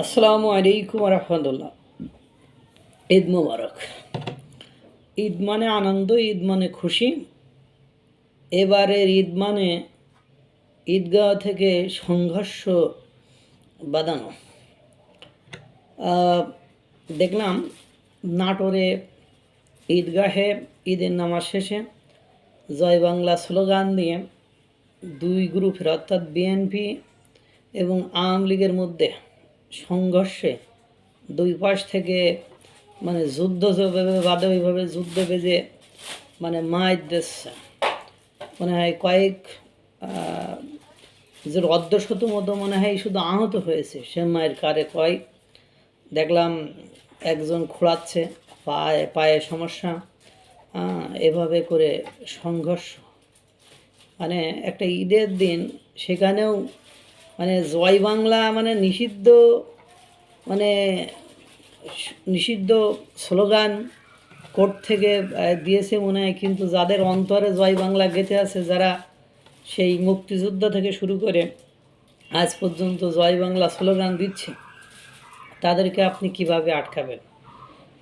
আসসালামু আলাইকুম রহমতুল্লাহ। ঈদ মুবারক। ঈদ মানে আনন্দ, ঈদ মানে খুশি। এবারের ঈদ মানে ঈদগাহ থেকে সংঘর্ষ বাঁধানো। দেখলাম নাটোরে ঈদগাহে ঈদের নামাজ শেষে জয় বাংলা স্লোগান দিয়ে দুই গ্রুপের অর্থাৎ বিএনপি এবং আওয়ামী লীগের মধ্যে সংঘর্ষে দুই পাশ থেকে মানে যুদ্ধ বাদে ওইভাবে যুদ্ধ বেজে মানে মায়ের দিচ্ছে। মনে হয় কয়েক যে অর্ধশত মতো মনে হয় শুধু আহত হয়েছে সে মায়ের কারে কয়েক দেখলাম একজন খোঁড়াচ্ছে, পায়ে পায়ে সমস্যা এভাবে করে সংঘর্ষ। মানে একটা ঈদের দিন সেখানেও মানে জয় বাংলা মানে নিষিদ্ধ মানে নিষিদ্ধ স্লোগান কোর্ট থেকে দিয়েছে মনে হয়, কিন্তু যাদের অন্তরে জয় বাংলা গেঁথে আছে, যারা সেই মুক্তিযুদ্ধ থেকে শুরু করে আজ পর্যন্ত জয় বাংলা স্লোগান দিচ্ছে, তাদেরকে আপনি কীভাবে আটকাবেন?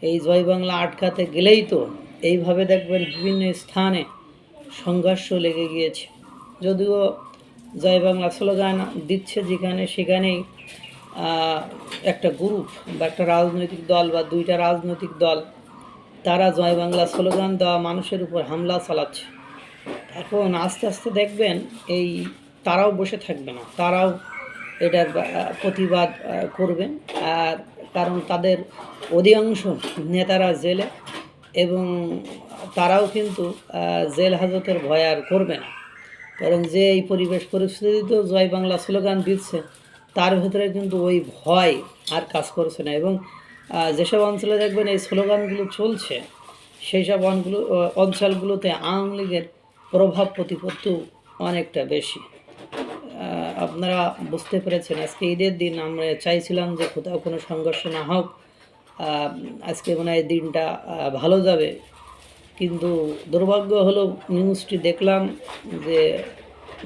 এই জয় বাংলা আটকাতে গেলেই তো এইভাবে দেখবেন বিভিন্ন স্থানে সংঘর্ষ লেগে গিয়েছে। যদিও জয় বাংলা স্লোগান দিচ্ছে যেখানে সেখানেই একটা গ্রুপ বা একটা রাজনৈতিক দল বা দুইটা রাজনৈতিক দল, তারা জয় বাংলা স্লোগান দেওয়া মানুষের উপর হামলা চালাচ্ছে। এখন আস্তে আস্তে দেখবেন এই তারাও বসে থাকবে না, তারাও এটার প্রতিবাদ করবেন। আর কারণ তাদের অধিকাংশ নেতারা জেলে এবং তারাও কিন্তু জেল হাজতের ভয় আর করবে না। কারণ যে এই পরিবেশ পরিস্থিতিতে জয় বাংলা স্লোগান দিচ্ছে, তার ভেতরে কিন্তু ওই ভয় আর কাজ করছে না। এবং যেসব অঞ্চলে দেখবেন এই স্লোগানগুলো চলছে সেই সব অনগুলো অঞ্চলগুলোতে আওয়ামী লীগের প্রভাব প্রতিপত্তি অনেকটা বেশি। আপনারা বুঝতে পেরেছেন, আজকে ঈদের দিন আমরা চাইছিলাম যে কোথাও কোনো সংঘর্ষ না হোক আজকে মনে হয় দিনটা ভালো যাবে। কিন্তু দুর্ভাগ্য হলো নিউজটি দেখলাম যে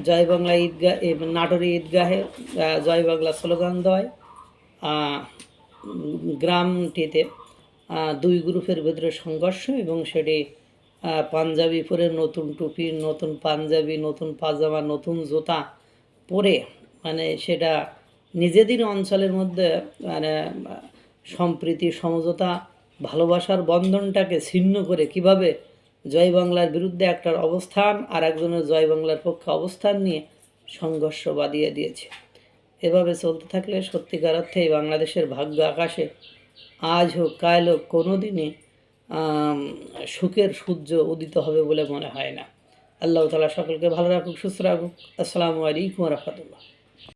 জয় বাংলা ঈদগাহ নাটোরে ঈদগাহে জয় বাংলা স্লোগান দেয়। গ্রামটিতে দুই গ্রুপের ভিতরে সংঘর্ষ এবং সেটি পাঞ্জাবি পরে নতুন টুপি, নতুন পাঞ্জাবি, নতুন পাজামা, নতুন জুতা পরে মানে সেটা নিজেদের অঞ্চলের মধ্যে মানে সম্প্রীতি, সমঝোতা ভালোবাসার বন্ধনটাকে ছিন্ন করে কীভাবে জয় বাংলার বিরুদ্ধে একটার অবস্থান আর একজনের জয় বাংলার পক্ষে অবস্থান নিয়ে সংঘর্ষ বাদিয়ে দিয়েছে। এভাবে চলতে থাকলে সত্যিকার অর্থে এই বাংলাদেশের ভাগ্য আকাশে আজ হোক, কাল হোক কোনো দিনই সুখের সূর্য উদিত হবে বলে মনে হয় না। আল্লাহ তালা সকলকে ভালো রাখুক, সুস্থ রাখুক। আসসালামু আলাইকুম রহমতুল্লাহ।